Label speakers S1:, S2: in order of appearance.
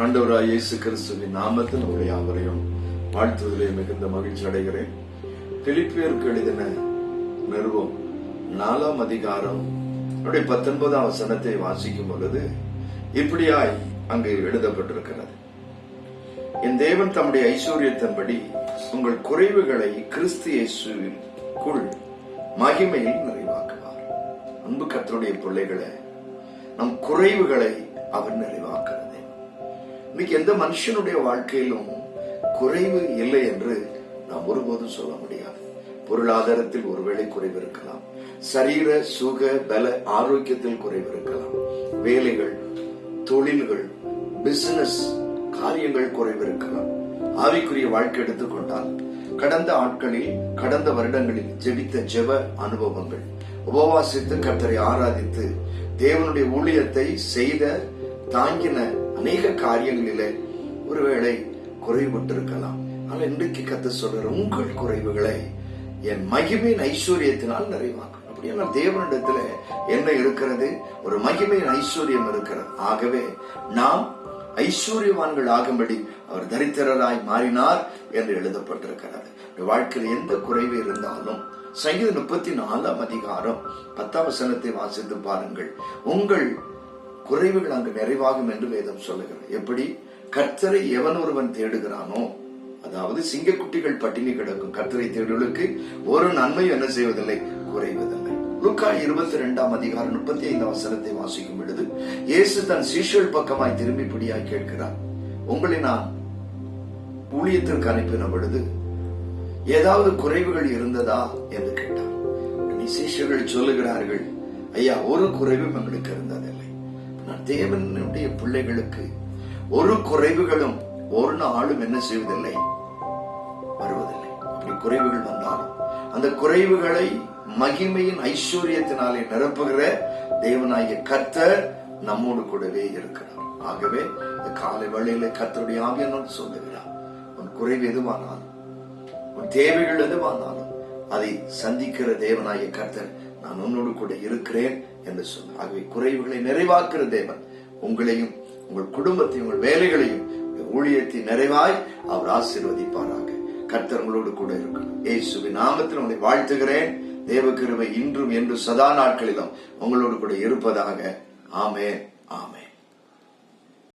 S1: ஆண்டவராய் இயேசு கிறிஸ்துவின் நாமத்தில் உங்களை யாவரையும் வாழ்த்துவதிலே மிகுந்த மகிழ்ச்சி அடைகிறேன். பிலிப்பியருக்கு எழுதின நிறுவம் நாலாம் அதிகாரம் அப்படி பத்தொன்பதாம் வசனத்தை வாசிக்கும் பொழுது இப்படியாய் அங்கு எழுதப்பட்டிருக்கிறது. என் தேவன் தம்முடைய ஐஸ்வர்யத்தின்படி உங்கள் குறைவுகளை கிறிஸ்து இயேசுக்குள் மகிமையில் நிறைவாக்குவார். அன்பு கத்தருடைய பிள்ளைகளை நம் குறைவுகளை அவர் நிறைவாக்குறது இன்னைக்கு எந்த மனுஷனுடைய வாழ்க்கையிலும் குறைவு இல்லை என்று நாம் ஒருபோதும் சொல்ல முடியாது. பொருளாதாரத்தில் ஒருவேளை குறைவு இருக்கலாம். சரீர சுக பல ஆரோக்கியத்தில் குறைவு இருக்கலாம். வேலைகள் தொழில்கள் பிசினஸ் காரியங்கள் குறைவு இருக்கலாம். ஆவிக்குரிய வாழ்க்கை எடுத்துக்கொண்டால் கடந்த ஆட்களில் கடந்த வருடங்களில் ஜெபித்த ஜெப அனுபவங்கள் உபவாசித்து கர்த்தரை ஆராதித்து தேவனுடைய ஊழியத்தை செய்த தாங்கின அநேக காரியங்களிலே ஒருவேளை குறைபட்டிருக்கலாம் ஆனால் இன்றைக்கு கத்த சொல்ற உங்கள் குறைவுகளை என் மகிமையின் ஐஸ்வர்யத்தினால் நிறைவாக்கும். அப்படின்னா தேவனிடத்துல என்ன இருக்கிறது? ஒரு மகிமையின் ஐஸ்வர்யம் இருக்கிறது. ஆகவே நாம் ஐஸ்வர்யவான்கள் ஆகும்படி அவர் தரித்திரராய் மாறினார் என்று எழுதப்பட்டிருக்கிறது. வாழ்க்கையில் எந்த குறைவு இருந்தாலும் சங்கீத முப்பத்தி நாலாம் அதிகாரம் பத்தாம் வசனத்தை வாசித்து பாருங்கள். உங்கள் குறைவுகள் அங்கு நிறைவாகும் என்று வேதம் சொல்லுகிறது. எப்படி? கர்த்தரை எவன் ஒருவன் தேடுகிறானோ அதாவது சிங்கக்குட்டிகள் பட்டினி கிடக்கும் கர்த்தரை தேடுகளுக்கு ஒரு நன்மையும் என்ன செய்வதில்லை? குறைவதில்லை. லுக்கா இருபத்தி ரெண்டாம் அதிகாரம் முப்பத்தி ஐந்தாம் வசனத்தை வாசிக்கும் பொழுது இயேசு தன் சீஷல் பக்கமாய் திரும்பிப்படியாய் கேட்கிறார். உங்களை நான் ஊழியத்திற்கு அனுப்பின பொழுது ஏதாவது குறைவுகள் இருந்ததா என்று கேட்டார். நீ சீஷர்கள் சொல்லுகிறார்கள் ஐயா ஒரு குறைவும் எங்களுக்கு இருந்ததில்லை. தேவனுடைய பிள்ளைகளுக்கு ஒரு குறைவுகளும் ஒரு நாளும் என்ன செய்வதில்லை? வருவதில்லை. அப்படி குறைவுகள் வந்தாலும் அந்த குறைவுகளை மகிமையின் ஐஸ்வர்யத்தினாலே நிரப்புகிற தேவனாகிய கர்த்தர் நம்மோடு கூடவே இருக்கிறார். ஆகவே இந்த காலை வேளையில கர்த்தருடைய ஆவியனோடு சொல்லுகிறார். உன் குறைவு எதுவானாலும் உன் தேவைகள் எதுவானாலும் அதை சந்திக்கிற தேவனாகிய கர்த்தர் நான் உன்னோடு கூட இருக்கிறேன் என்று சொன்னார். ஆகவே குறைவுகளை நிறைவாக்குற தேவன் உங்களையும் உங்கள் குடும்பத்தையும் உங்கள் வேலைகளையும் ஊழியத்தை நிறைவாய் அவர் ஆசீர்வதிப்பாராக. கர்த்தர் உங்களோடு கூட இருக்கணும் ஏசுவின் நாமத்தில் உங்களை வாழ்த்துகிறேன். தேவகிருவை இன்றும் என்று சதா நாட்களிலும் உங்களோடு கூட இருப்பதாக. ஆமே ஆமே